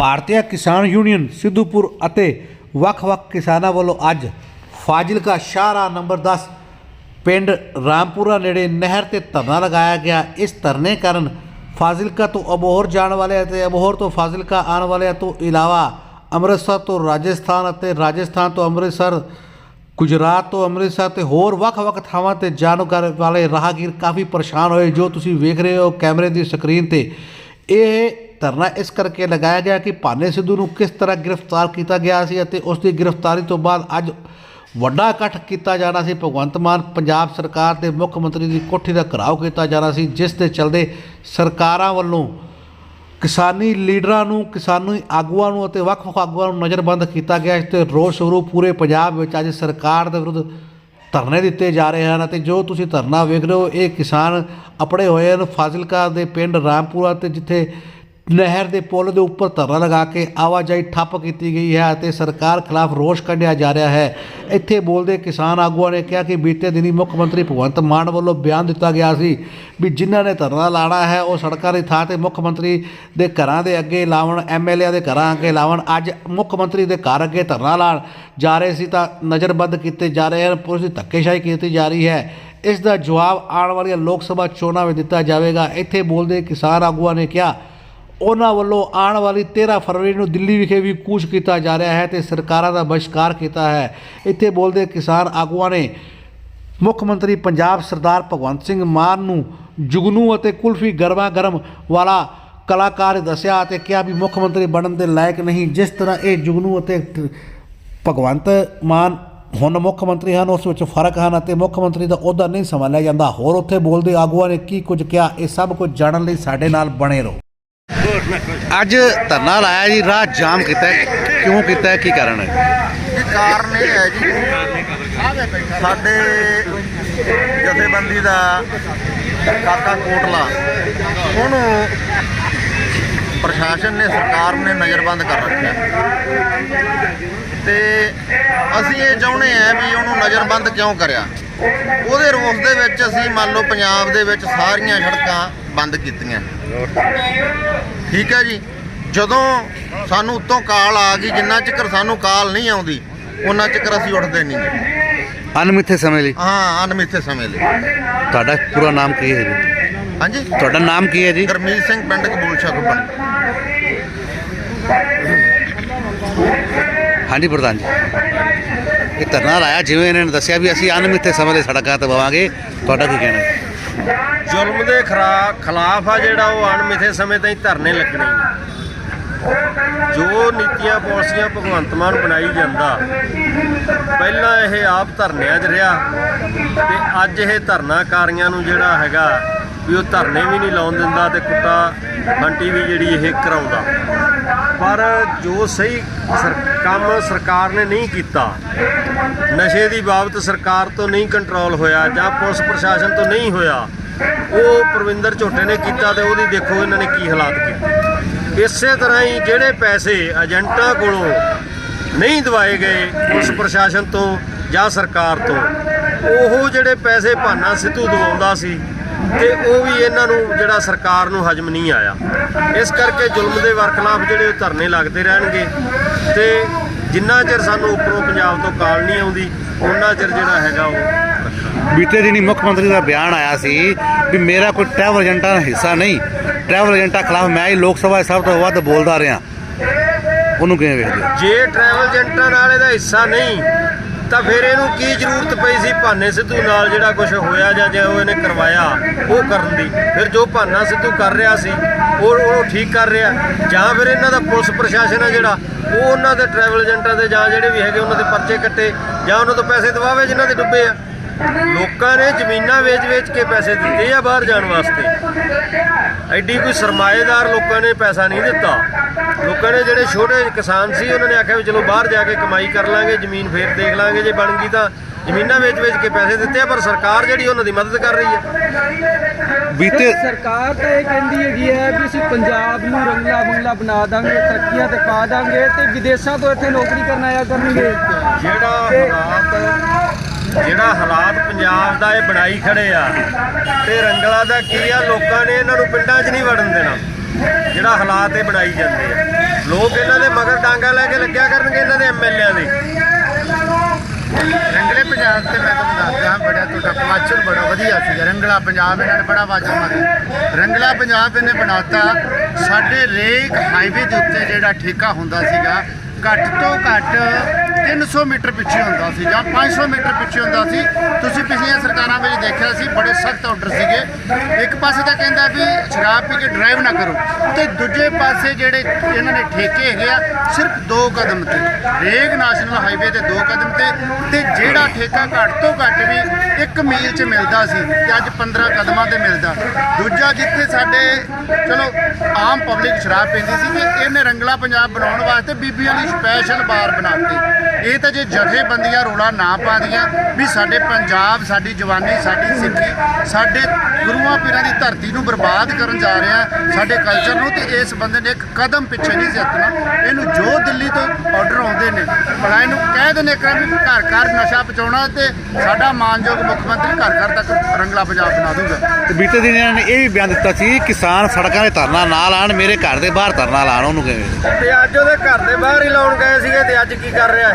ਭਾਰਤੀ ਕਿਸਾਨ ਯੂਨੀਅਨ, ਸਿੱਧੂਪੁਰ ਅਤੇ ਵੱਖ-ਵੱਖ ਕਿਸਾਨਾਂ ਵੱਲੋਂ ਅੱਜ ਫਾਜ਼ਿਲਕਾ ਸ਼ਾਹਰਾ ਨੰਬਰ 10 ਪਿੰਡ ਰਾਮਪੁਰਾ ਨੇੜੇ ਨਹਿਰ ਤੇ ਧਰਨਾ ਲਗਾਇਆ ਗਿਆ। ਇਸ ਧਰਨੇ ਕਾਰਨ ਫਾਜ਼ਿਲਕਾ ਤੋਂ ਅਬੋਹਰ ਜਾਣ ਵਾਲੇ ਅਤੇ ਅਬੋਹਰ ਤੋਂ ਫਾਜ਼ਿਲਕਾ ਆਉਣ ਵਾਲਿਆਂ ਤੋਂ ਇਲਾਵਾ ਅੰਮ੍ਰਿਤਸਰ ਤੋਂ ਰਾਜਸਥਾਨ ਅਤੇ ਰਾਜਸਥਾਨ ਤੋਂ ਅੰਮ੍ਰਿਤਸਰ, ਗੁਜਰਾਤ ਤੋਂ ਅੰਮ੍ਰਿਤਸਰ ਤੇ ਹੋਰ ਵੱਖ-ਵੱਖ ਥਾਵਾਂ ਤੇ ਜਾਣ ਕਰ ਵਾਲੇ ਰਾਹਗੀਰ ਕਾਫੀ ਪਰੇਸ਼ਾਨ ਹੋਏ। ਜੋ ਤੁਸੀਂ ਵੇਖ ਰਹੇ ਹੋ ਕੈਮਰੇ ਦੀ ਸਕਰੀਨ ਤੇ, ਇਹ ਧਰਨਾ ਇਸ ਕਰਕੇ ਲਗਾਇਆ ਗਿਆ ਕਿ ਭਾਨੇ ਸਿੱਧੂ ਨੂੰ ਕਿਸ ਤਰ੍ਹਾਂ ਗ੍ਰਿਫਤਾਰ ਕੀਤਾ ਗਿਆ ਸੀ ਅਤੇ ਉਸ ਦੀ ਗ੍ਰਿਫਤਾਰੀ ਤੋਂ ਬਾਅਦ ਅੱਜ ਵੱਡਾ ਇਕੱਠ ਕੀਤਾ ਜਾਣਾ ਸੀ। ਭਗਵੰਤ ਮਾਨ ਪੰਜਾਬ ਸਰਕਾਰ ਦੇ ਮੁੱਖ ਮੰਤਰੀ ਦੀ ਕੋਠੀ ਦਾ ਘਰਾਓ ਕੀਤਾ ਜਾਣਾ ਸੀ, ਜਿਸ ਦੇ ਚਲਦੇ ਸਰਕਾਰਾਂ ਵੱਲੋਂ ਕਿਸਾਨੀ ਲੀਡਰਾਂ ਨੂੰ, ਕਿਸਾਨੀ ਆਗੂਆਂ ਨੂੰ ਅਤੇ ਵੱਖ-ਵੱਖ ਆਗੂਆਂ ਨੂੰ ਨਜ਼ਰਬੰਦ ਕੀਤਾ ਗਿਆ। ਇਸ ਤੇ ਰੋਸ ਸ਼ੁਰੂ ਪੂਰੇ ਪੰਜਾਬ ਵਿੱਚ ਅੱਜ ਸਰਕਾਰ ਦੇ ਵਿਰੁੱਧ ਧਰਨੇ ਦਿੱਤੇ ਜਾ ਰਹੇ ਹਨ ਅਤੇ ਜੋ ਤੁਸੀਂ ਧਰਨਾ ਵੇਖ ਰਹੇ ਹੋ, ਇਹ ਕਿਸਾਨ ਆਪਣੇ ਹੋਏ ਹਨ। ਫਾਜ਼ਿਲਕਾ ਦੇ ਪਿੰਡ ਰਾਮਪੁਰਾ ਤੇ ਜਿੱਥੇ ਨਹਿਰ ਦੇ ਪੁਲ ਦੇ ਉੱਪਰ ਧਰਨਾ ਲਗਾ ਕੇ ਆਵਾਜਾਈ ਠੱਪ ਕੀਤੀ ਗਈ ਹੈ ਅਤੇ ਸਰਕਾਰ ਖਿਲਾਫ ਰੋਸ ਕੱਢਿਆ ਜਾ ਰਿਹਾ ਹੈ। ਇੱਥੇ ਬੋਲਦੇ ਕਿਸਾਨ ਆਗੂਆਂ ਨੇ ਕਿਹਾ ਕਿ ਬੀਤੇ ਦਿਨੀ ਮੁੱਖ ਮੰਤਰੀ ਭਗਵੰਤ ਮਾਨ ਵੱਲੋਂ ਬਿਆਨ ਦਿੱਤਾ ਗਿਆ ਸੀ ਵੀ ਜਿਨ੍ਹਾਂ ਨੇ ਧਰਨਾ ਲਾਣਾ ਹੈ, ਉਹ ਸੜਕਾਂ ਦੀ ਥਾਂ ਤੇ ਮੁੱਖ ਮੰਤਰੀ ਦੇ ਘਰਾਂ ਦੇ ਅੱਗੇ ਲਾਵਣ ਐਮਐਲਏ ਦੇ ਘਰਾਂ ਅੱਗੇ ਲਾਵਣ ਅੱਜ ਮੁੱਖ ਮੰਤਰੀ ਦੇ ਘਰ ਅੱਗੇ ਧਰਨਾ ਲਾਣ ਜਾ ਰਹੇ ਸੀ ਤਾਂ ਨਜ਼ਰਬੰਦ ਕੀਤੇ ਜਾ ਰਹੇ ਹਨ। ਪੁਲਿਸ ਦੀ ਧੱਕੇਸ਼ਾਹੀ ਕੀਤੀ ਜਾ ਰਹੀ ਹੈ। ਇਸ ਦਾ ਜਵਾਬ ਆਉਣ ਵਾਲੀਆਂ ਲੋਕ ਸਭਾ ਚੋਣਾਂ ਵਿੱਚ ਦਿੱਤਾ ਜਾਵੇਗਾ। ਇੱਥੇ ਬੋਲਦੇ ਕਿਸਾਨ ਆਗੂਆਂ ਨੇ ਕਿਹਾ ਉਹਨਾਂ ਵੱਲੋਂ ਆਉਣ ਵਾਲੀ 13 ਫਰਵਰੀ ਨੂੰ ਦਿੱਲੀ ਵਿਖੇ ਵੀ ਕੂਚ ਕੀਤਾ ਜਾ ਰਿਹਾ ਹੈ ਤੇ ਸਰਕਾਰਾਂ ਦਾ ਬਹਿਸ਼ਕਾਰ ਕੀਤਾ ਹੈ। ਇੱਥੇ ਬੋਲਦੇ ਕਿਸਾਨ ਆਗੂਆਂ ਨੇ ਮੁੱਖ ਮੰਤਰੀ ਪੰਜਾਬ ਸਰਦਾਰ ਭਗਵੰਤ ਸਿੰਘ ਮਾਨ ਨੂੰ ਜੁਗਨੂ ਅਤੇ ਕੁਲਫੀ ਗਰਮਾ ਗਰਮ ਵਾਲਾ ਕਲਾਕਾਰ ਦੱਸਿਆ ਅਤੇ ਕਿਹਾ ਵੀ ਮੁੱਖ ਮੰਤਰੀ ਬਣਨ ਦੇ ਲਾਇਕ ਨਹੀਂ। ਜਿਸ ਤਰ੍ਹਾਂ ਇਹ ਜੁਗਨੂ ਅਤੇ ਭਗਵੰਤ ਮਾਨ ਹੁਣ ਮੁੱਖ ਮੰਤਰੀ ਹਨ, ਉਸ ਵਿੱਚ ਫ਼ਰਕ ਹਨ ਅਤੇ ਮੁੱਖ ਮੰਤਰੀ ਦਾ ਅਹੁਦਾ ਨਹੀਂ ਸੰਭਾਲਿਆ ਜਾਂਦਾ। ਹੋਰ ਉੱਥੇ ਬੋਲਦੇ ਆਗੂਆਂ ਨੇ ਕੀ ਕੁਝ ਕਿਹਾ, ਇਹ ਸਭ ਕੁਝ ਜਾਣਨ ਲਈ ਸਾਡੇ ਨਾਲ ਬਣੇ ਰਹੋ। ਅੱਜ ਧਰਨਾ ਲਾਇਆ ਜੀ, ਰਾਹ ਜਾਮ ਕੀਤਾ ਹੈ। ਕਿਉਂ ਕੀਤਾ ਹੈ? ਕੀ ਕਾਰਨ ਹੈ ਇਹ ਕਾਰਨ ਇਹ ਹੈ ਜੀ, ਸਾਡੇ ਜਥੇਬੰਦੀ ਦਾ ਕਾਕਾ ਕੋਟਲਾ, ਉਹਨੂੰ ਪ੍ਰਸ਼ਾਸਨ ਨੇ, ਸਰਕਾਰ ਨੇ ਨਜ਼ਰਬੰਦ ਕਰ ਰੱਖਿਆ ਤੇ ਅਸੀਂ ਇਹ ਚਾਹੁੰਦੇ ਹਾਂ ਵੀ ਉਹਨੂੰ ਨਜ਼ਰਬੰਦ ਕਿਉਂ ਕਰਿਆ ਉਹਦੇ ਰੋਸ ਦੇ ਵਿੱਚ ਅਸੀਂ ਮੰਨ ਲਓ ਪੰਜਾਬ ਦੇ ਵਿੱਚ ਸਾਰੀਆਂ ਸੜਕਾਂ ਬੰਦ ਕੀਤੀਆਂ। ਠੀਕ ਹੈ ਜੀ? ਜਦੋਂ ਸਾਨੂੰ ਉੱਤੋਂ ਕਾਲ ਆ ਗਈ ਜਿੰਨਾ ਚਿਰ ਸਾਨੂੰ ਕਾਲ ਨਹੀਂ ਆਉਂਦੀ ਉਹਨਾਂ ਚਿਰ ਅਸੀਂ ਉੱਠਦੇ ਨਹੀਂ। ਅਨਮਿੱਥੇ ਸਮੇਂ ਲਈ? ਹਾਂ ਅਨਮਿੱਥੇ ਸਮੇਂ ਲਈ। ਤੁਹਾਡਾ ਪੂਰਾ ਨਾਮ ਕੀ ਹੈ ਜੀ? ਹਾਂਜੀ? ਤੁਹਾਡਾ ਨਾਮ ਕੀ ਹੈ ਜੀ? ਗਰਮੀਤ ਸਿੰਘ ਪਿੰਡ ਕਬੂਲ ਸ਼ਗੁਬਨ ਹਾਂਜੀ ਪ੍ਰਧਾਨ ਜੀ। ਇਹ ਧਰਨਾ ਲਾਇਆ ਜਿਵੇਂ ਇਹਨਾਂ ਨੇ ਦੱਸਿਆ ਵੀ ਅਸੀਂ ਅਨਮਿੱਥੇ ਸਮੇਂ ਲਈ ਸੜਕਾਂ ਤੇ ਬਵਾਂਗੇ। ਤੁਹਾਡਾ ਕੀ ਕਹਿਣਾ ਹੈ? ਜ਼ੁਲਮ ਦੇ ਖਰਾ- ਖਿਲਾਫ ਆ ਜਿਹੜਾ ਉਹ ਅਣਮਿੱਥੇ ਸਮੇਂ ਤਾਈਂ ਧਰਨੇ ਲੱਗਣੇ ਨੇ। ਜੋ ਨੀਤੀਆਂ ਪਾਲਿਸੀਆਂ ਭਗਵੰਤ ਮਾਨ ਬਣਾਈ ਜਾਂਦਾ, ਪਹਿਲਾਂ ਇਹ ਆਪ ਧਰਨਿਆਂ 'ਚ ਰਿਹਾ ਤੇ ਅੱਜ ਇਹ ਧਰਨਾਕਾਰੀਆਂ ਨੂੰ ਜਿਹੜਾ ਹੈਗਾ ਵੀ ਉਹ ਧਰਨੇ ਵੀ ਨਹੀਂ ਲਾਉਣ ਦਿੰਦਾ ਤੇ ਕੁੱਟਾ ਬੰਟੀ ਵੀ ਜਿਹੜੀ ਇਹ ਕਰਾਉਂਦਾ। ਪਰ ਜੋ ਸਹੀ ਸਰ- ਕੰਮ ਸਰਕਾਰ ਨੇ ਨਹੀਂ ਕੀਤਾ, ਨਸ਼ੇ ਦੀ ਬਾਬਤ ਸਰਕਾਰ ਤੋਂ ਨਹੀਂ ਕੰਟਰੋਲ ਹੋਇਆ ਜਾਂ ਪੁਲਿਸ ਪ੍ਰਸ਼ਾਸਨ ਤੋਂ ਨਹੀਂ ਹੋਇਆ ਉਹ ਪ੍ਰਵਿੰਦਰ ਝੋਟੇ ਨੇ ਕੀਤਾ ਤੇ ਉਹਦੀ ਦੇਖੋ ਇਹਨਾਂ ਨੇ ਕੀ ਹਾਲਾਤ ਕੀਤੇ। ਇਸੇ ਤਰ੍ਹਾਂ ਹੀ ਜਿਹੜੇ ਪੈਸੇ ਏਜੰਟਾਂ ਕੋਲੋਂ ਨਹੀਂ ਦਵਾਏ ਗਏ ਪੁਲਿਸ ਪ੍ਰਸ਼ਾਸਨ ਤੋਂ ਜਾਂ ਸਰਕਾਰ ਤੋਂ, ਉਹ ਜਿਹੜੇ ਪੈਸੇ ਭਾਨਾ ਸਿੱਧੂ ਦਵਾਉਂਦਾ ਸੀ ਤੇ ਉਹ ਵੀ ਇਹਨਾਂ ਨੂੰ ਜਿਹੜਾ ਸਰਕਾਰ ਨੂੰ ਹਜਮ ਨਹੀਂ ਆਇਆ। ਇਸ ਕਰਕੇ ਜ਼ੁਲਮ ਦੇ ਵਰਖਲਾਫ ਜਿਹੜੇ ਉਹ ਧਰਨੇ ਲੱਗਦੇ ਰਹਿਣਗੇ ਤੇ ਜਿੰਨਾ ਚਿਰ ਸਾਨੂੰ ਉੱਪਰੋਂ ਪੰਜਾਬ ਤੋਂ ਕਾਲ ਨਹੀਂ ਆਉਂਦੀ, ਉਹਨਾਂ ਚਿਰ ਜਿਹੜਾ ਹੈਗਾ ਉਹ ਬੀਤੇ ਦਿਨੀ ਮੁੱਖ ਮੰਤਰੀ ਦਾ ਬਿਆਨ ਆਇਆ ਸੀ ਵੀ ਮੇਰਾ ਕੋਈ ਟਰੈਵਲ ਏਜੰਟਾਂ ਦਾ ਹਿੱਸਾ ਨਹੀਂ। ਟਰੈਵਲ ਏਜੰਟਾਂ ਖਿਲਾਫ ਮੈਂ ਹੀ ਲੋਕ ਸਭਾ ਸਭ ਤੋਂ ਵੱਧ ਬੋਲਦਾ ਰਿਹਾ। ਉਹਨੂੰ ਕਿਵੇਂ ਵੇਖਦੇ ਜੇ ਟਰੈਵਲ ਏਜੰਟਾਂ ਨਾਲ ਇਹਦਾ ਹਿੱਸਾ ਨਹੀਂ, ਤਾਂ ਫਿਰ ਇਹਨੂੰ ਕੀ ਜ਼ਰੂਰਤ ਪਈ ਸੀ ਭਾਨੇ ਸਿੱਧੂ ਨਾਲ ਜਿਹੜਾ ਕੁਝ ਹੋਇਆ ਜਾਂ ਜੇ ਉਹ ਇਹਨੇ ਕਰਵਾਇਆ, ਉਹ ਕਰਨ ਦੀ। ਫਿਰ ਜੋ ਭਾਨਾ ਸਿੱਧੂ ਕਰ ਰਿਹਾ ਸੀ, ਉਹ ਉਹ ਠੀਕ ਕਰ ਰਿਹਾ। ਜਾਂ ਫਿਰ ਇਹਨਾਂ ਦਾ ਪੁਲਿਸ ਪ੍ਰਸ਼ਾਸਨ ਹੈ ਜਿਹੜਾ, ਉਹ ਉਹਨਾਂ ਦੇ ਟਰੈਵਲ ਏਜੰਟਾਂ ਦੇ ਜਾਂ ਜਿਹੜੇ ਵੀ ਹੈਗੇ ਉਹਨਾਂ ਦੇ ਪਰਚੇ ਕੱਟੇ, ਜਾਂ ਉਹਨਾਂ ਤੋਂ ਪੈਸੇ ਦਵਾਵੇ ਜਿਨ੍ਹਾਂ ਦੇ ਡੁੱਬੇ ਆ। ਲੋਕਾਂ ਨੇ ਜ਼ਮੀਨਾਂ ਵੇਚ-ਵੇਚ ਕੇ ਪੈਸੇ ਦਿੱਤੇ ਆ ਬਾਹਰ ਜਾਣ ਵਾਸਤੇ। ਐਡੀ ਕੋਈ ਸਰਮਾਏਦਾਰ ਲੋਕਾਂ ਨੇ ਪੈਸਾ ਨਹੀਂ ਦਿੱਤਾ। ਲੋਕਾਂ ਨੇ ਜਿਹੜੇ ਛੋਟੇ ਕਿਸਾਨ ਸੀ ਉਹਨਾਂ ਨੇ ਆਖਿਆ ਵੀ ਚਲੋ ਬਾਹਰ ਜਾ ਕੇ ਕਮਾਈ ਕਰ ਲਾਂਗੇ ਜ਼ਮੀਨ ਫੇਰ ਦੇਖ ਲਾਂਗੇ ਜੇ ਬਣ ਗਈ ਤਾਂ ਜ਼ਮੀਨਾਂ ਵੇਚ-ਵੇਚ ਕੇ ਪੈਸੇ ਦਿੱਤੇ ਆ ਪਰ ਸਰਕਾਰ ਜਿਹੜੀ ਉਹਨਾਂ ਦੀ ਮਦਦ ਕਰ ਰਹੀ ਹੈ। ਬੀਤੇ ਸਰਕਾਰ ਤਾਂ ਇਹ ਕਹਿੰਦੀ ਹੈਗੀ ਹੈ ਵੀ ਅਸੀਂ ਪੰਜਾਬ ਨੂੰ ਰੰਗਲਾ ਬੰਗਲਾ ਬਣਾ ਦਾਂਗੇ ਤਰੱਕੀਆਂ ਤੇ ਪਾ ਦਾਂਗੇ ਤੇ ਵਿਦੇਸ਼ਾਂ ਤੋਂ ਇੱਥੇ ਨੌਕਰੀ ਕਰਨ ਆਇਆ ਕਰਨਗੇ। ਜਿਹੜਾ ਹਾਲਾਤ ਜਿਹੜਾ ਹਾਲਾਤ ਪੰਜਾਬ ਦਾ ਇਹ ਬਣਾਈ ਖੜੇ ਆ, ਤੇ ਰੰਗਲਾ ਦਾ ਕੀ ਆ, ਲੋਕਾਂ ਨੇ ਇਹਨਾਂ ਨੂੰ ਪਿੰਡਾਂ 'ਚ ਨਹੀਂ ਵੜਨ ਦੇਣਾ। ਜਿਹੜਾ ਹਾਲਾਤ ਇਹ ਬਣਾਈ ਜਾਂਦੇ ਆ। ਲੋਕ ਇਹਨਾਂ ਦੇ ਮਗਰ ਡਾਂਗਾ ਲੈ ਕੇ ਲੱਗਿਆ ਕਰਨਗੇ ਇਹਨਾਂ ਦੇ ਐਮਐਲਏਆਂ ਦੇ। ਰੰਗਲੇ ਪੰਜਾਬ ਤੇ ਮੈਂ ਤੁਹਾਨੂੰ ਦੱਸਦਾ ਬੜਾ ਤੁਹਾਡਾ ਕਵਾਚਰ ਬੜਾ ਵਧੀਆ ਸੀਗਾ ਰੰਗਲਾ ਪੰਜਾਬ ਇਹਨਾਂ ਨੇ ਬੜਾ ਵਾਚਰ ਮਾਰਿਆ। ਰੰਗਲਾ ਪੰਜਾਬ ਇਹਨੇ ਬਣਾਤਾ ਸਾਡੇ ਰੇਕ ਹਾਈਵੇ ਦੇ ਉੱਤੇ ਜਿਹੜਾ ਠੇਕਾ ਹੁੰਦਾ ਸੀਗਾ ਘੱਟ ਤੋਂ ਘੱਟ 300 ਮੀਟਰ ਪਿੱਛੇ ਹੁੰਦਾ ਸੀ ਜਾਂ 500 ਮੀਟਰ ਪਿੱਛੇ ਹੁੰਦਾ ਸੀ। ਤੁਸੀਂ ਪਿਛਲੀਆਂ ਸਰਕਾਰਾਂ ਵਿੱਚ ਦੇਖਿਆ ਸੀ, ਬੜੇ ਸਖਤ ਆਰਡਰ ਸੀਗੇ। ਇੱਕ ਪਾਸੇ ਤਾਂ ਕਹਿੰਦਾ ਵੀ ਸ਼ਰਾਬ ਪੀ ਕੇ ਡਰਾਈਵ ਨਾ ਕਰੋ ਤੇ ਦੂਜੇ ਪਾਸੇ ਜਿਹੜੇ ਇਹਨਾਂ ਨੇ ਠੇਕੇ ਹੈਗੇ ਆ, ਸਿਰਫ ਦੋ ਕਦਮ ਤੇ। ਰੇਗ ਨੈਸ਼ਨਲ ਹਾਈਵੇ ਤੇ ਦੋ ਕਦਮ ਤੇ ਤੇ ਜਿਹੜਾ ਠੇਕਾ ਘੱਟ ਤੋਂ ਘੱਟ ਵੀ 1 ਮੀਲ 'ਚ ਮਿਲਦਾ ਸੀ ਤੇ ਅੱਜ 15 ਕਦਮਾਂ ਤੇ ਮਿਲਦਾ। ਦੂਜਾ ਜਿੱਥੇ ਸਾਡੇ, ਚਲੋ, ਆਮ ਪਬਲਿਕ ਸ਼ਰਾਬ ਪੀਂਦੀ ਸੀ ਤੇ ਇਹਨੇ ਰੰਗਲਾ ਪੰਜਾਬ ਬਣਾਉਣ ਵਾਸਤੇ ਬੀਬੀਆਂ ਲਈ ਸਪੈਸ਼ਲ ਬਾਰ ਬਣਾਤੇ। ਇਹ ਤਾਂ ਜੇ ਜਥੇਬੰਦੀਆਂ ਰੋਲਾ ਨਾ ਪਾਦੀਆਂ ਵੀ ਸਾਡੇ ਪੰਜਾਬ ਸਾਡੀ ਜਵਾਨੀ ਸਾਡੀ ਸਿੱਖੀ ਸਾਡੇ ਗੁਰੂਆਂ ਪੀਰਾਂ ਦੀ ਧਰਤੀ ਨੂੰ ਬਰਬਾਦ ਕਰਨ ਜਾ ਰਿਹਾ ਸਾਡੇ ਕਲਚਰ ਨੂੰ ਤੇ ਇਸ ਬੰਦੇ ਨੇ ਇੱਕ ਕਦਮ ਪਿੱਛੇ ਨਹੀਂ ਸਿੱਟਣਾ ਇਹਨੂੰ ਜੋ ਦਿੱਲੀ ਤੋਂ ਆਰਡਰ ਆਉਂਦੇ ਨੇ ਭਲਾ ਇਹਨੂੰ ਕਹਿ ਦਿੰਦੇ ਕਿ ਵੀ ਘਰ ਘਰ ਨਸ਼ਾ ਪਹੁੰਚਾਉਣਾ ਤੇ ਸਾਡਾ ਮਾਨਯੋਗ ਮੁੱਖ ਮੰਤਰੀ ਘਰ ਘਰ ਤੱਕ ਰੰਗਲਾ ਪੰਜਾਬ ਬਣਾ ਦੂਗਾ। ਤੇ ਬੀਤੇ ਦਿਨ ਇਹਨਾਂ ਨੇ ਇਹ ਵੀ ਬਿਆਨ ਦਿੱਤਾ ਸੀ ਕਿਸਾਨ ਸੜਕਾਂ 'ਤੇ ਧਰਨਾ ਨਾ ਲਾਣ ਮੇਰੇ ਘਰ ਦੇ ਬਾਹਰ ਧਰਨਾ ਲਾਣ ਉਹਨੂੰ ਕਿਵੇਂ? ਤੇ ਅੱਜ ਉਹਦੇ ਘਰ ਦੇ ਬਾਹਰ ਹੀ ਲਾਉਣ ਗਏ ਸੀਗੇ ਤੇ ਅੱਜ ਕੀ ਕਰ ਰਿਹਾ ਹੈ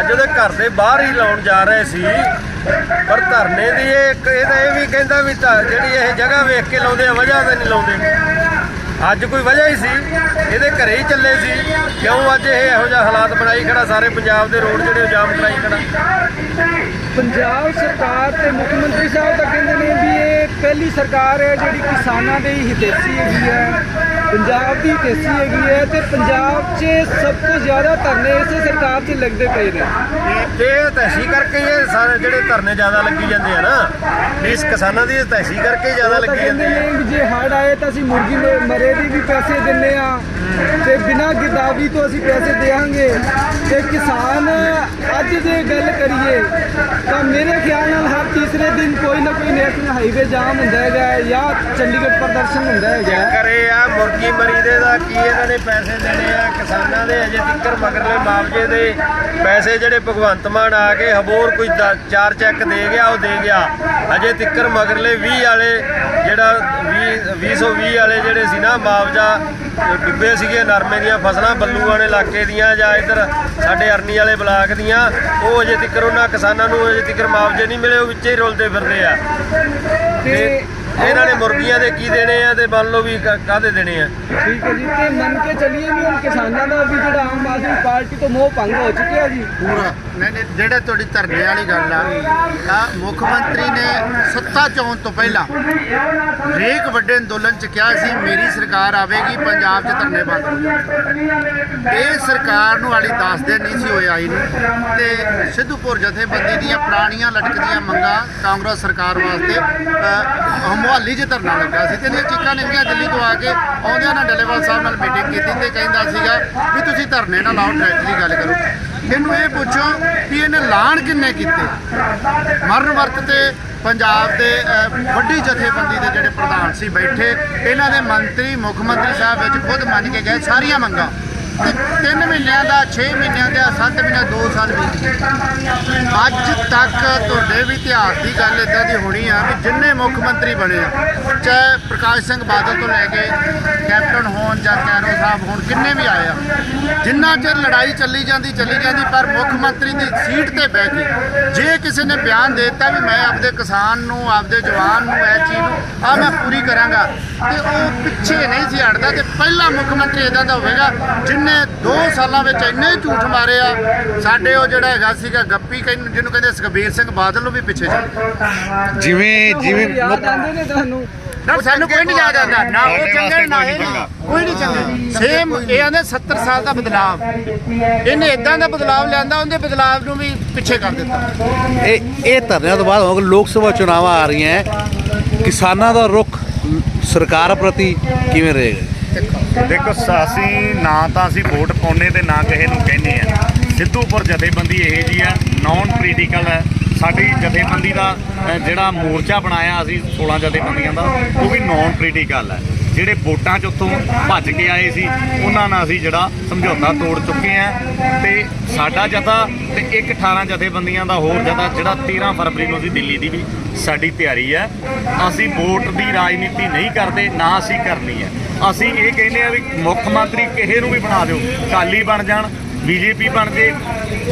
ਅੱਜ ਉਹਦੇ ਘਰ ਦੇ ਬਾਹਰ ਹੀ ਲਾਉਣ ਜਾ ਰਹੇ ਸੀ। ਪਰ ਧਰਨੇ ਦੀ ਇਹ ਇੱਕ ਇਹ ਵੀ ਕਹਿੰਦਾ ਵੀ ਜਿਹੜੀ ਇਹ ਜਗ੍ਹਾ ਵੇਖ ਕੇ ਲਾਉਂਦੇ ਆ, ਵਜ੍ਹਾ ਤੇ ਨਹੀਂ ਲਾਉਂਦੇ। ਅੱਜ ਕੋਈ ਵਜ੍ਹਾ ਹੀ ਸੀ। ਇਹਦੇ ਘਰੇ ਹੀ ਚੱਲੇ ਸੀ। ਕਿਉਂ ਅੱਜ ਇਹ ਇਹੋ ਜਿਹਾ ਹਾਲਾਤ ਬਣਾਈ ਖੜਾ? ਸਾਰੇ ਪੰਜਾਬ ਦੇ ਰੋਡ ਜਿਹੜੇ ਜਾਮ ਕਰਾਈ ਖੜਾ। ਪੰਜਾਬ ਸਰਕਾਰ ਤੇ ਮੁੱਖ ਮੰਤਰੀ ਸਾਹਿਬ ਤਾਂ ਕਹਿੰਦੇ ਨੇ ਵੀ ਇਹ ਪਹਿਲੀ ਸਰਕਾਰ ਹੈ ਜਿਹੜੀ ਕਿਸਾਨਾਂ ਦੇ ਹੀ ਹਿਤੈਸ਼ੀ ਹੈਗੀ ਹੈ ਪੰਜਾਬ ਦੀ ਹਿਤੈਸ਼ੀ ਹੈਗੀ ਹੈ ਤੇ ਪੰਜਾਬ 'ਚ ਸਭ ਤੋਂ ਜ਼ਿਆਦਾ ਧਰਨੇ ਇਸੇ ਸਰਕਾਰ 'ਚ ਲੱਗਦੇ ਪਏ ਨੇ। ਤੇ ਇਹ ਤੈਸੀ ਕਰਕੇ ਹੀ ਇਹ ਸਾਰੇ ਜਿਹੜੇ ਧਰਨੇ ਜ਼ਿਆਦਾ ਲੱਗੀ ਜਾਂਦੇ ਆ ਨਾ ਇਸ ਕਿਸਾਨਾਂ ਦੀ ਤੈਸੀ ਕਰਕੇ ਹੀ ਜ਼ਿਆਦਾ ਲੱਗੀ ਜਾਂਦੇ ਵੀ ਜੇ ਹੜ ਆਏ ਤਾਂ ਅਸੀਂ ਮੁਰਗੀ ਮਰੇ ਦੀ ਵੀ ਪੈਸੇ ਦਿੰਨੇ ਆ। ਤੇ ਬਿਨਾਂ ਗਿਦਾਵੀ ਤੋਂ ਅਸੀਂ ਪੈਸੇ ਦੇਵਾਂਗੇ। ਤੇ ਕਿਸਾਨ ਅੱਜ ਜੇ ਗੱਲ ਕਰੀਏ ਤਾਂ ਮੇਰੇ ਖਿਆਲ ਨਾਲ ਹਰ ਤੀਸਰੇ ਦਿਨ ਕੋਈ ਨਾ ਕੋਈ ਨੈਸ਼ਨਲ ਹਾਈਵੇ ਜਾਮ ਹੁੰਦਾ ਹੈਗਾ ਜਾਂ ਚੰਡੀਗੜ੍ਹ ਪ੍ਰਦਰਸ਼ਨ ਹੁੰਦਾ ਹੈਗਾ। ਕਰੇ ਆ ਮੁਰਗੀ ਮਰੀਦੇ ਦਾ ਕੀ ਇਹਨਾਂ ਨੇ ਪੈਸੇ ਦੇਣੇ ਆ? ਕਿਸਾਨਾਂ ਦੇ ਅਜੇ ਤੱਕਰ ਮਗਰਲੇ ਮੁਆਵਜ਼ੇ ਦੇ ਪੈਸੇ ਜਿਹੜੇ ਭਗਵੰਤ ਮਾਨ ਆ ਕੇ ਹਬੋਰ ਕੋਈ ਦ- ਚਾਰ ਚੈੱਕ ਦੇ ਗਿਆ, ਉਹ ਦੇ ਗਿਆ। ਅਜੇ ਤੱਕਰ ਮਗਰਲੇ 20 ਵਾਲੇ ਜਿਹੜਾ 20 220 ਵਾਲੇ ਜਿਹੜੇ ਸੀ ਨਾ ਮੁਆਵਜ਼ਾ, ਉਹ ਡੁੱਬੇ ਸੀਗੇ ਨਰਮੇ ਦੀਆਂ ਫਸਲਾਂ, ਬੱਲੂ ਵਾਲੇ ਇਲਾਕੇ ਦੀਆਂ ਜਾਂ ਇੱਧਰ ਸਾਡੇ ਅਰਨੀ ਵਾਲੇ ਬਲਾਕ ਦੀਆਂ, ਉਹ ਅਜੇ ਤੱਕਰ ਉਹਨਾਂ ਕਿਸਾਨਾਂ ਨੂੰ ਅਜੇ ਤੱਕਰ ਮੁਆਵਜ਼ੇ ਨਹੀਂ ਮਿਲੇ, ਉਹ ਵਿੱਚੇ ਹੀ ਰੁਲਦੇ ਫਿਰਦੇ ਆ। ਤੇ ਇਹਨਾਂ ਦੇ ਕੀ ਦੇਣੇ ਆ ਤੇ ਮੰਨ ਲਓ ਵੀ ਕਾ- ਕਾਹਦੇ ਦੇਣੇ ਆ? ਠੀਕ ਹੈ ਜੀ ਤੇ ਮੰਨ ਕੇ ਚੱਲੀਏ ਵੀ ਹੁਣ ਕਿਸਾਨਾਂ ਦਾ ਵੀ ਜਿਹੜਾ ਆਮ ਆਦਮੀ ਪਾਰਟੀ ਤੋਂ ਮੋਹ ਭੰਗ ਹੋ ਚੁੱਕਿਆ ਜੀ। ਪੂਰਾ। ਨਹੀਂ ਨਹੀਂ ਜਿਹੜਾ ਤੁਹਾਡੀ ਧਰਨੇ ਵਾਲੀ ਗੱਲ ਆ ਆ ਮੁੱਖ ਮੰਤਰੀ ਨੇ ਸੱਤਾ ਚੋਣ ਤੋਂ ਪਹਿਲਾਂ ਹਰੇਕ ਵੱਡੇ ਅੰਦੋਲਨ ਚ ਕਿਹਾ ਸੀ ਮੇਰੀ ਸਰਕਾਰ ਆਵੇਗੀ ਪੰਜਾਬ 'ਚ ਧਰਨੇ ਬੰਦ ਹੋ ਜਾਣਗੇ। ਇਹ ਸਰਕਾਰ ਨੂੰ ਵਾਲੀ 10 ਦਿਨ ਨਹੀਂ ਸੀ ਹੋਏ ਆਈ ਨੂੰ। ਤੇ ਸਿੱਧੂਪੁਰ ਜਥੇਬੰਦੀ ਦੀਆਂ ਪੁਰਾਣੀਆਂ ਲਟਕਦੀਆਂ ਮੰਗਾਂ ਕਾਂਗਰਸ ਸਰਕਾਰ ਵਾਸਤੇ ਅ, ਮੁਹਾਲੀ 'ਚ ਧਰਨਾ ਲੱਗਾ ਸੀ ਤੇ ਇਹਦੀਆਂ ਚੀਕਾਂ ਨਿਕਲੀਆਂ ਦਿੱਲੀ ਤੋਂ ਆ ਕੇ। ਆਉਂਦਿਆਂ ਨਾਲ ਡੱਲੇਵਾਲ ਸਾਹਿਬ ਨਾਲ ਮੀਟਿੰਗ ਕੀਤੀ ਤੇ ਕਹਿੰਦਾ ਸੀਗਾ ਵੀ ਤੁਸੀਂ ਧਰਨੇ ਨਾ ਲਾਓ ਟਰੈਕ ਦੀ ਗੱਲ ਕਰੋ। ਇਹਨੂੰ ਇਹ ਪੁੱਛੋ ਵੀ ਇਹਨੇ ਲਾਣ ਕਿੰਨੇ ਕੀਤੇ? ਮਰਨ ਵਰਤ ਤੇ ਪੰਜਾਬ ਦੇ ਵੱਡੀ ਜਥੇਬੰਦੀ ਦੇ ਜਿਹੜੇ ਪ੍ਰਧਾਨ ਸੀ ਬੈਠੇ, ਇਹਨਾਂ ਦੇ ਮੰਤਰੀ, ਮੁੱਖ ਮੰਤਰੀ ਸਾਹਿਬ ਵਿੱਚ ਖੁਦ ਮੰਨ ਕੇ ਗਏ, ਸਾਰੀਆਂ ਮੰਗਾਂ। ਤੇ 3 ਮਹੀਨਿਆਂ ਦਾ 6 ਮਹੀਨਿਆਂ ਦਾ 7 ਮਹੀਨਿਆਂ 2 ਸਾਲ ਬੀਤ ਗਏ। ਅੱਜ ਤੱਕ ਤੁਹਾਡੇ ਵੀ ਇਤਿਹਾਸ ਦੀ ਗੱਲ ਇਦਾਂ ਦੀ ਹੋਣੀ ਆ ਵੀ ਜਿੰਨੇ ਮੁੱਖ ਮੰਤਰੀ ਬਣੇ ਆ, ਚਾਹੇ ਪ੍ਰਕਾਸ਼ ਸਿੰਘ ਬਾਦਲ ਤੋਂ ਲੈ ਕੇ ਕੈਪਟਨ ਹੋਣ ਜਾਂ ਕੈਰੋ ਸਾਹਿਬ ਹੋਣ, ਕਿੰਨੇ ਵੀ ਆਏ ਆ, ਜਿੰਨਾ ਚਿਰ ਲੜਾਈ ਚੱਲੀ ਜਾਂਦੀ ਚੱਲੀ ਜਾਂਦੀ, ਪਰ ਮੁੱਖ ਮੰਤਰੀ ਦੀ ਸੀਟ ਤੇ ਬਹਿ ਕੇ ਜੇ ਕਿਸੇ ਨੇ ਬਿਆਨ ਦੇ ਦਿੱਤਾ ਵੀ ਮੈਂ ਆਪਦੇ ਕਿਸਾਨ ਨੂੰ, ਆਪਦੇ ਜਵਾਨ ਨੂੰ, ਇਹ ਚੀਜ਼ ਨੂੰ ਆ ਮੈਂ ਪੂਰੀ ਕਰਾਂਗਾ, ਤੇ ਉਹ ਪਿੱਛੇ ਨਹੀਂ ਸੀ ਹਟਦਾ, ਤੇ ਪਹਿਲਾ ਮੁੱਖ ਮੰਤਰੀ ਇਦਾਂ ਦਾ ਹੋਵੇਗਾ ਜਿਨੇ 2 ਸਾਲਾਂ ਵਿੱਚ ਇੰਨੇ ਝੂਠ ਮਾਰੇ ਆ। ਸਾਡੇ ਉਹ ਜਿਹੜਾ ਹੈਗਾ ਸੀਗਾ ਗੱਪੀ ਕਹਿੰਦੇ ਜਿਹਨੂੰ ਕਹਿੰਦੇ ਸੁਖਬੀਰ ਸਿੰਘ ਬਾਦਲ ਨੂੰ ਵੀ ਪਿੱਛੇ ਛੱਡ ਜਿਵੇਂ ਜਿਵੇਂ ਨੇ ਤੁਹਾਨੂੰ। ਨਾ ਸਾਨੂੰ ਕੋਈ ਨਹੀਂ ਯਾਦ ਆਉਂਦਾ। ਨਾ ਉਹ ਚੰਗੇ ਨਾ ਇਹ ਕੋਈ ਨਹੀਂ ਚੰਗਾ। ਸੇਮ ਇਹ ਆਂਦੇ 70 ਸਾਲ ਦਾ ਬਦਲਾਵ। ਇਹਨੇ ਇਦਾਂ ਦਾ ਬਦਲਾਵ ਲਿਆਂਦਾ ਉਹਦੇ ਬਦਲਾਵ ਨੂੰ ਵੀ ਪਿੱਛੇ ਕਰ ਦਿੱਤਾ। ਇਹ ਇਹ ਧਰਨਿਆਂ ਤੋਂ ਬਾਅਦ ਹੁਣ ਲੋਕ ਸਭਾ ਚੁਣਾਵਾਂ ਆ ਰਹੀਆਂ ਕਿਸਾਨਾਂ ਦਾ ਰੁਖ ਸਰਕਾਰ ਪ੍ਰਤੀ ਕਿਵੇਂ ਰਹੇਗਾ? ਦੇਖੋ, ਅਸੀਂ ਨਾ ਤਾਂ ਅਸੀਂ ਵੋਟ ਪਾਉਨੇ ਤੇ ਨਾ ਕਿਸੇ ਨੂੰ ਕਹਿੰਦੇ ਆ। ਸਿੱਧੂਪੁਰ ਜਥੇਬੰਦੀ ਇਹ ਜੀ ਆ ਨਾਨ ਪੋਲੀਟੀਕਲ ਹੈ ਸਾਡੀ ਜਥੇਬੰਦੀ ਦਾ ਜਿਹੜਾ ਮੋਰਚਾ ਬਣਾਇਆ ਅਸੀਂ 16 ਜਥੇਬੰਦੀਆਂ ਦਾ, ਉਹ ਵੀ ਨਾਨ ਪੋਲੀਟੀਕਲ ਹੈ ਜਿਹੜੇ ਵੋਟਾਂ 'ਚ ਉੱਥੋਂ ਭੱਜ ਕੇ ਆਏ ਸੀ, ਉਹਨਾਂ ਨਾਲ ਅਸੀਂ ਜਿਹੜਾ ਸਮਝੌਤਾ ਤੋੜ ਚੁੱਕੇ ਆ ਤੇ ਸਾਡਾ ਜਥਾ ਤੇ ਇੱਕ 18 ਜਥੇਬੰਦੀਆਂ ਦਾ ਹੋਰ ਜਥਾ, ਜਿਹੜਾ 13 ਫਰਵਰੀ ਨੂੰ ਅਸੀਂ ਦਿੱਲੀ ਦੀ ਵੀ ਸਾਡੀ ਤਿਆਰੀ ਹੈ। ਅਸੀਂ ਵੋਟ ਦੀ ਰਾਜਨੀਤੀ ਨਹੀਂ ਕਰਦੇ, ਨਾ ਅਸੀਂ ਕਰਨੀ ਹੈ। ਅਸੀਂ ਇਹ ਕਹਿੰਦੇ ਆ ਵੀ ਮੁੱਖ ਮੰਤਰੀ ਕਿਸੇ ਨੂੰ ਵੀ ਬਣਾ ਦਿਓ ਕਾਲੀ ਬਣ ਜਾਣ ਬੀਜੇਪੀ ਬਣ ਜੇ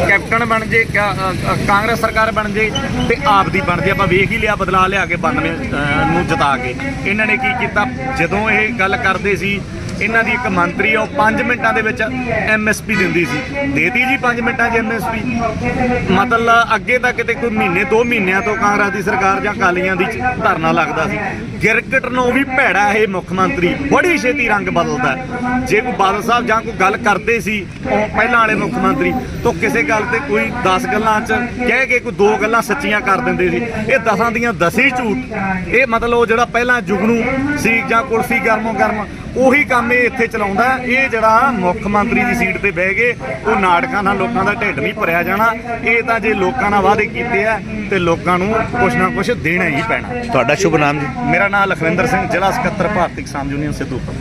ਕੈਪਟਨ ਬਣ ਜੇ ਕਾ- ਅ, ਅ, ਕਾਂਗਰਸ ਸਰਕਾਰ ਬਣ ਜੇ ਤੇ ਆਪ ਦੀ ਬਣ ਜੇ। ਆਪਾਂ ਵੇਖ ਹੀ ਲਿਆ ਬਦਲਾ ਲਿਆ ਕੇ 92 ਨੂੰ ਜਿਤਾ ਕੇ। ਇਹਨਾਂ ਨੇ ਕੀ ਕੀਤਾ? ਜਦੋਂ ਇਹ ਗੱਲ ਕਰਦੇ ਸੀ ਇਹਨਾਂ ਦੀ ਇੱਕ ਮੰਤਰੀ ਆ, ਉਹ 5 ਮਿੰਟਾਂ ਦੇ ਵਿੱਚ ਐਮਐਸਪੀ ਦਿੰਦੀ ਸੀ। ਦੇਤੀ ਜੀ 5 ਮਿੰਟਾਂ 'ਚ ਐਮਐਸਪੀ ਮਤਲਬ ਅੱਗੇ ਤਾਂ ਕਿਤੇ ਕੋਈ ਮਹੀਨੇ 2 ਮਹੀਨਿਆਂ ਤੋਂ ਕਾਂਗਰਸ ਦੀ ਸਰਕਾਰ ਜਾਂ ਕਾਲੀਆਂ ਦੀ ਧਰਨਾ ਲੱਗਦਾ ਸੀ। ਗਿਰਕਟ ਨੂੰ ਵੀ ਭੈੜਾ ਇਹ ਮੁੱਖ ਮੰਤਰੀ। ਬੜੀ ਛੇਤੀ ਰੰਗ ਬਦਲਦਾ ਜੇ ਕੋਈ ਬਾਦਲ ਸਾਹਿਬ ਜਾਂ ਕੋਈ ਗੱਲ ਕਰਦੇ ਸੀ, ਉਹ ਪਹਿਲਾਂ ਵਾਲੇ ਮੁੱਖ ਮੰਤਰੀ। ਤੋਂ ਕਿਸੇ ਗੱਲ ਤੇ ਕੋਈ 10 ਗੱਲਾਂ 'ਚ ਕਹਿ ਕੇ ਕੋਈ ਦੋ ਗੱਲਾਂ ਸੱਚੀਆਂ ਕਰ ਦਿੰਦੇ ਸੀ। ਇਹ ਦਸਾਂ ਦੀਆਂ ਦਸੀ ਝੂਠ। ਇਹ ਮਤਲਬ ਉਹ ਜਿਹੜਾ ਪਹਿਲਾਂ ਜੁਗਨੂ ਸੀ ਜਾਂ ਕੁਲਫੀ ਗਰਮੋ ਗਰਮ ਉਹੀ ਕੰਮ ਇਹ ਇੱਥੇ ਚਲਾਉਂਦਾ ਹੈ। ਇਹ ਜਿਹੜਾ ਮੁੱਖ ਮੰਤਰੀ ਦੀ ਸੀਟ ਤੇ ਬਹਿ ਗਏ ਉਹ ਨਾਟਕਾਂ ਨਾਲ ਲੋਕਾਂ ਦਾ ਢਿੱਡ ਨਹੀਂ ਭਰਿਆ ਜਾਣਾ ਇਹ ਤਾਂ ਜੇ ਲੋਕਾਂ ਨਾਲ ਵਾਅਦੇ ਕੀਤੇ ਆ ਤੇ ਲੋਕਾਂ ਨੂੰ ਕੁਛ ਨਾ ਕੁਛ ਦੇਣਾ ਹੀ ਪੈਣਾ ਤੁਹਾਡਾ ਸ਼ੁਭ ਨਾਮ ਜੀ ਮੇਰਾ ਨਾਮ ਲਖਵਿੰਦਰ ਸਿੰਘ ਜ਼ਿਲ੍ਹਾ ਸਕੱਤਰ Bharti Kisan union Sidhupur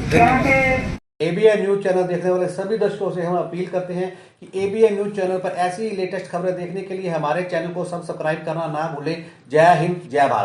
ABN news channel देखने वाले सभी दर्शकों से हम अपील करते हैं कि एबीएन न्यूज चैनल पर ऐसी ही लेटेस्ट खबरें देखने के लिए हमारे चैनल को सब्सक्राइब करना ना भूलें जय हिंद जय भारत